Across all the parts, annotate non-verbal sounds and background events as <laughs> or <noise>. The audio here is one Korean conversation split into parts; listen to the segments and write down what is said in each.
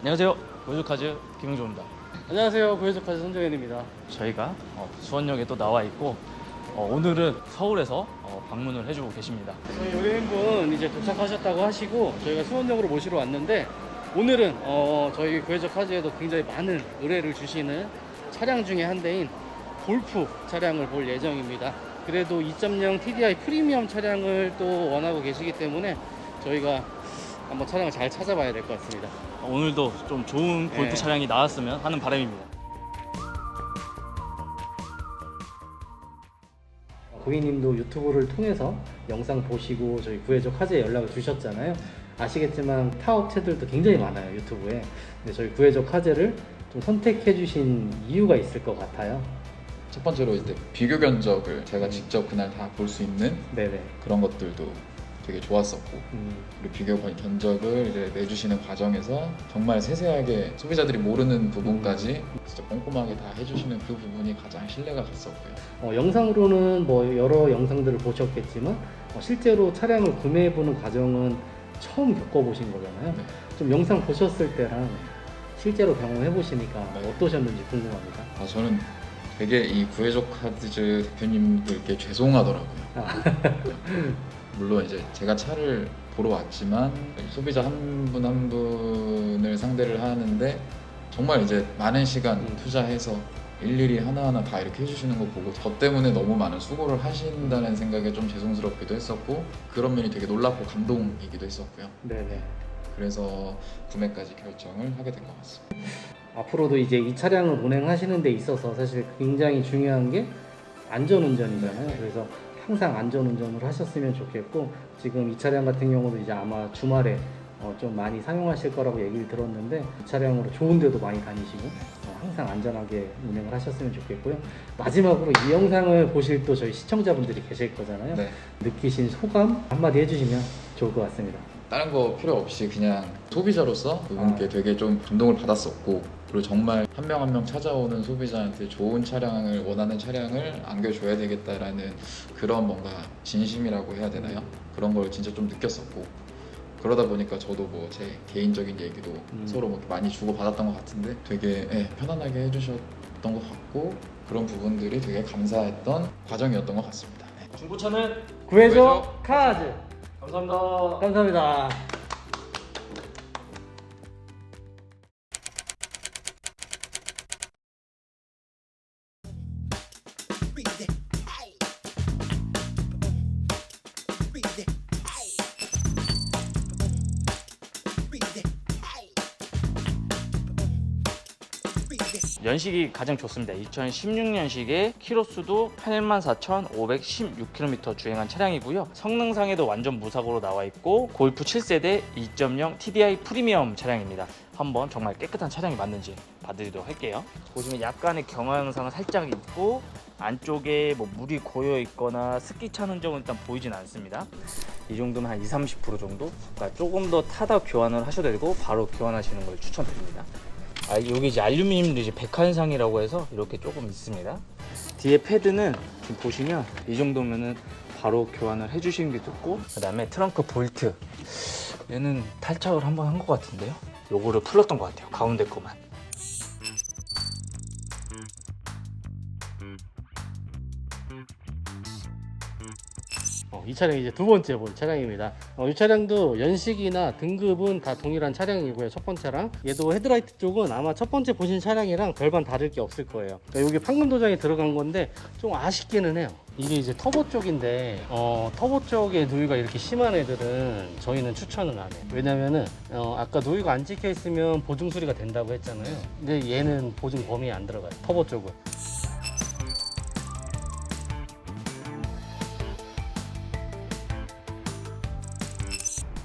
안녕하세요. 고주카즈 김용조입니다. 안녕하세요. 구해적카즈 손정현입니다. 저희가 어, 수원역에 또 나와 있고 어, 오늘은 서울에서 어, 방문을 해주고 계십니다. 저희 요리인분 이제 도착하셨다고 하시고 저희가 수원역으로 모시러 왔는데 오늘은 어, 저희 구해적카즈에도 굉장히 많은 의뢰를 주시는 차량 중에 한 대인 골프 차량을 볼 예정입니다. 그래도 2.0 TDI 프리미엄 차량을 또 원하고 계시기 때문에 저희가 한번 차량을 잘 찾아봐야 될 것 같습니다. 어, 오늘도 좀 좋은 골프 네. 차량이 나왔으면 하는 바람입니다. 고객님도 유튜브를 통해서 영상 보시고 저희 구해적 화제에 연락을 주셨잖아요. 아시겠지만 타 업체들도 굉장히 많아요 유튜브에. 근데 저희 구해적 화제를 좀 선택해 주신 이유가 있을 것 같아요. 첫 번째로 이제 비교 견적을 제가 직접 그날 다 볼 수 있는 네네. 그런 것들도 되게 좋았었고 음, 그리고 비교 견적을 이제 내주시는 과정에서 정말 세세하게 소비자들이 모르는 부분까지 진짜 꼼꼼하게 다 해주시는 그 부분이 가장 신뢰가 갔었고요. 어, 영상으로는 뭐 여러 영상들을 보셨겠지만 어, 실제로 차량을 구매해 보는 과정은 처음 겪어보신 거잖아요. 네. 좀 영상 보셨을 때랑 실제로 경험해 보시니까 어떠셨는지 궁금합니다. 아, 저는 되게 이 구해적 카드즈 대표님들께 죄송하더라고요. 아. <laughs> 물론 이제 제가 차를 보러 왔지만 소비자 한 분 한 분을 상대를 하는데 정말 이제 많은 시간 음. 투자해서 일일이 하나하나 다 이렇게 해주시는 거 보고 저 때문에 너무 많은 수고를 하신다는 생각에 좀 죄송스럽기도 했었고 그런 면이 되게 놀랍고 감동이기도 했었고요. 네네. 그래서 구매까지 결정을 하게 된 것 같습니다. 앞으로도 이제 이 차량을 운행하시는 데 있어서 사실 굉장히 중요한 게 안전운전이잖아요. 그래서 항상 안전 운전을 하셨으면 좋겠고 지금 이 차량 같은 경우도 이제 아마 주말에 어, 좀 많이 사용하실 거라고 얘기를 들었는데 이 차량으로 좋은 데도 많이 다니시고 어, 항상 안전하게 운행을 하셨으면 좋겠고요. 마지막으로 이 영상을 보실 또 저희 시청자분들이 계실 거잖아요. 네. 느끼신 소감 한마디 해주시면 좋을 것 같습니다. 다른 거 필요 없이 그냥 소비자로서 그분께 아. 되게 좀 감동을 받았었고 그리고 정말 한 명 한 명 찾아오는 소비자한테 좋은 차량을 원하는 차량을 안겨줘야 되겠다라는 그런 뭔가 진심이라고 해야 되나요? 그런 걸 진짜 좀 느꼈었고 그러다 보니까 저도 뭐 제 개인적인 얘기도 음. 서로 뭐 많이 주고 받았던 것 같은데 되게 예, 편안하게 해주셨던 것 같고 그런 부분들이 되게 감사했던 과정이었던 것 같습니다. 네. 중고차는 구해줘 구해줘 카즈 감사합니다. 감사합니다. 연식이 가장 좋습니다. 2016년식에 키로수도 84,516km 주행한 차량이고요. 성능상에도 완전 무사고로 나와 있고 골프 7세대 2.0 TDI 프리미엄 차량입니다. 한번 정말 깨끗한 차량이 맞는지 봐드리도록 할게요. 보시면 약간의 경화 현상은 살짝 있고 안쪽에 뭐 물이 고여 있거나 습기 찬 흔적은 일단 보이진 않습니다. 이 정도면 한 20, 30% 정도? 그러니까 조금 더 타다 교환을 하셔도 되고 바로 교환하시는 걸 추천드립니다. 아, 여기 이제 알루미늄도 이제 백한상이라고 해서 이렇게 조금 있습니다. 뒤에 패드는 지금 보시면 이 정도면은 바로 교환을 해주시는 게 좋고 그다음에 트렁크 볼트 얘는 탈착을 한번 한 것 같은데요. 요거를 풀었던 것 같아요. 가운데 거만. 이 차량이 이제 두 번째 볼 차량입니다. 어, 이 차량도 연식이나 등급은 다 동일한 차량이고요. 첫 번째랑 얘도 헤드라이트 쪽은 아마 첫 번째 보신 차량이랑 별반 다를 게 없을 거예요. 그러니까 여기 판금 도장이 들어간 건데 좀 아쉽기는 해요. 이게 이제 터보 쪽인데 어, 터보 쪽에 누유가 이렇게 심한 애들은 저희는 추천은 안 해요. 왜냐면은 어, 아까 누유가 안 찍혀 있으면 보증 수리가 된다고 했잖아요. 근데 얘는 보증 범위에 안 들어가요. 터보 쪽은.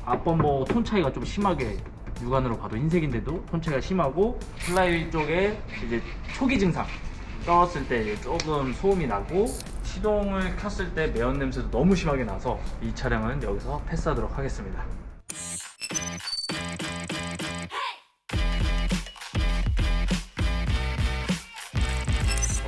앞범버 톤 차이가 좀 심하게 육안으로 봐도 흰색인데도 톤 차이가 심하고 플라이 쪽에 이제 초기 증상 떨었을 때 조금 소음이 나고 시동을 켰을 때 매연 냄새도 너무 심하게 나서 이 차량은 여기서 패스하도록 하겠습니다.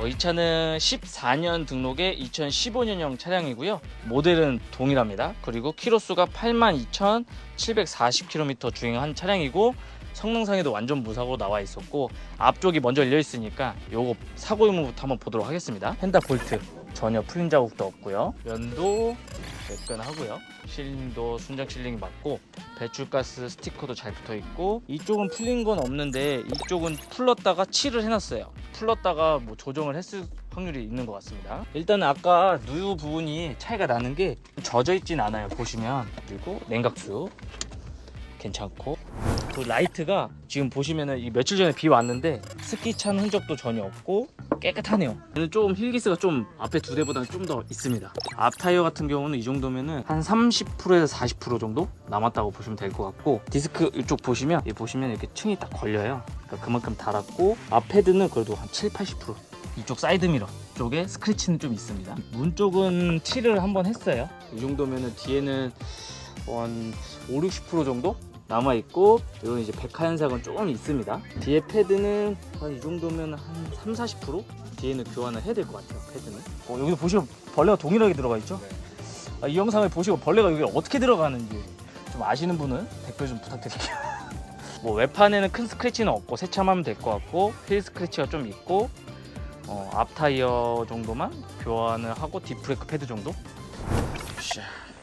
이 차는 14년 등록의 2015년형 차량이고요. 모델은 동일합니다. 그리고 키로수가 82,740km 주행한 차량이고 성능상에도 완전 무사고로 나와 있었고 앞쪽이 먼저 열려 있으니까 요거 사고 유무부터 한번 보도록 하겠습니다. 펜다 볼트 전혀 풀린 자국도 없고요. 면도 매끈하고요. 실링도 순정 실링이 맞고 배출가스 스티커도 잘 붙어 있고 이쪽은 풀린 건 없는데 이쪽은 풀렀다가 칠을 해놨어요. 풀렀다가 뭐 조정을 했을 확률이 있는 것 같습니다. 일단 아까 누유 부분이 차이가 나는 게 젖어 있진 않아요. 보시면 그리고 냉각수 괜찮고 그 라이트가 지금 보시면은 이 며칠 전에 비 왔는데 습기 찬 흔적도 전혀 없고 깨끗하네요. 얘는 좀 힐기스가 좀 앞에 두 대보다는 좀 더 있습니다. 앞 타이어 같은 경우는 이 정도면은 한 30%에서 40% 정도 남았다고 보시면 될 것 같고 디스크 이쪽 보시면 이 보시면 이렇게 층이 딱 걸려요. 그러니까 그만큼 달았고 앞 패드는 그래도 한 7, 80% 이쪽 사이드 미러 쪽에 스크래치는 좀 있습니다. 문 쪽은 칠을 한번 했어요. 이 정도면은 뒤에는 한 5, 60% 정도 남아 있고 이건 이제 백화 현상은 조금 있습니다. 뒤에 패드는 한 이 정도면 한 3, 40% 뒤에는 교환을 해야 될 것 같아요. 패드는. 어, 여기도 보시면 벌레가 동일하게 들어가 있죠? 아, 이 영상을 보시고 벌레가 여기 어떻게 들어가는지 좀 아시는 분은 댓글 좀 부탁드릴게요. <laughs> 뭐 외판에는 큰 스크래치는 없고 세참하면 될 것 같고 휠 스크래치가 좀 있고 어, 앞 타이어 정도만 교환을 하고 뒷브레이크 패드 정도. 샤,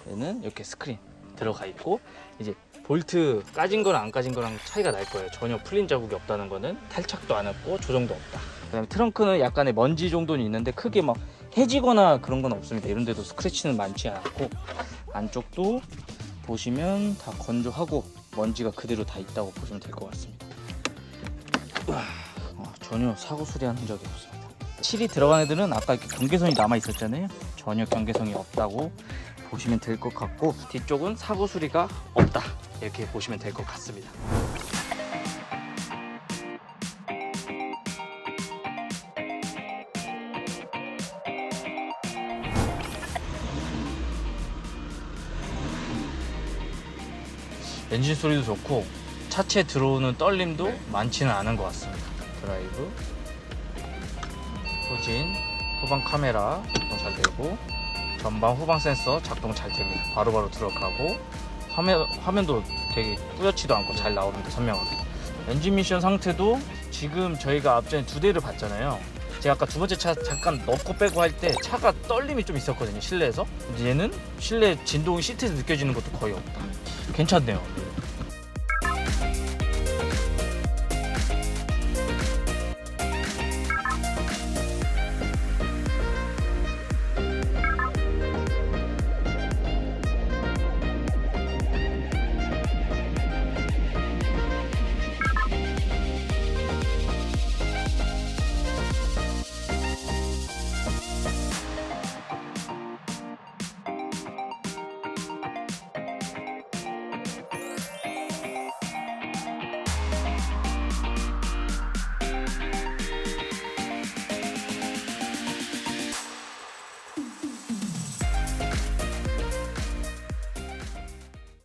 얘는 이렇게 스크린 들어가 있고 이제 볼트 까진 거랑 안 까진 거랑 차이가 날 거예요. 전혀 풀린 자국이 없다는 거는 탈착도 안 했고 조정도 없다. 그 다음에 트렁크는 약간의 먼지 정도는 있는데 크게 막 해지거나 그런 건 없습니다. 이런 데도 스크래치는 많지 않고 안쪽도 보시면 다 건조하고 먼지가 그대로 다 있다고 보시면 될 것 같습니다. 어, 전혀 사고 수리한 흔적이 없습니다. 칠이 들어간 애들은 아까 경계선이 남아 있었잖아요. 전혀 경계선이 없다고 보시면 될 것 같고 뒤쪽은 사고 수리가 없다 이렇게 보시면 될 것 같습니다. 엔진 소리도 좋고 차체 들어오는 떨림도 많지는 않은 것 같습니다. 드라이브, 후진, 후방 카메라 작동 잘 되고 전방 후방 센서 작동 잘 됩니다. 바로바로 들어가고 화면 화면도 되게 뿌옇지도 않고 잘 나오는데 선명하게. 엔진 미션 상태도 지금 저희가 앞전에 두 대를 봤잖아요. 제가 아까 두 번째 차 잠깐 넣고 빼고 할 때 차가 떨림이 좀 있었거든요 실내에서. 얘는 실내 진동이 시트에서 느껴지는 것도 거의 없다. 괜찮네요.